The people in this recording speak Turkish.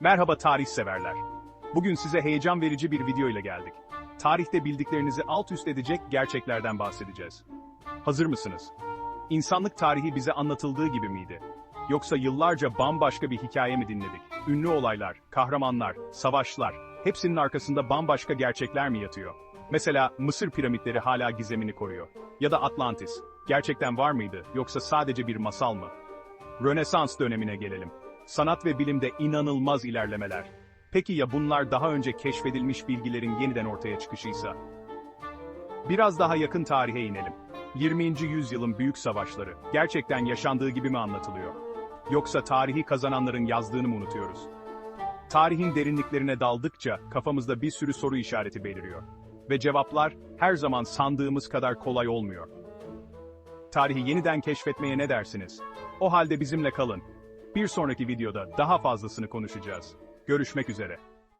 Merhaba tarih severler. Bugün size heyecan verici bir video ile geldik. Tarihte bildiklerinizi alt üst edecek gerçeklerden bahsedeceğiz. Hazır mısınız? İnsanlık tarihi bize anlatıldığı gibi miydi? Yoksa yıllarca bambaşka bir hikaye mi dinledik? Ünlü olaylar, kahramanlar, savaşlar, hepsinin arkasında bambaşka gerçekler mi yatıyor? Mesela Mısır piramitleri hala gizemini koruyor. Ya da Atlantis, gerçekten var mıydı yoksa sadece bir masal mı? Rönesans dönemine gelelim. Sanat ve bilimde inanılmaz ilerlemeler. Peki ya bunlar daha önce keşfedilmiş bilgilerin yeniden ortaya çıkışıysa? Biraz daha yakın tarihe inelim. 20. yüzyılın büyük savaşları gerçekten yaşandığı gibi mi anlatılıyor? Yoksa tarihi kazananların yazdığını mı unutuyoruz? Tarihin derinliklerine daldıkça kafamızda bir sürü soru işareti beliriyor. Ve cevaplar her zaman sandığımız kadar kolay olmuyor. Tarihi yeniden keşfetmeye ne dersiniz? O halde bizimle kalın. Bir sonraki videoda daha fazlasını konuşacağız. Görüşmek üzere.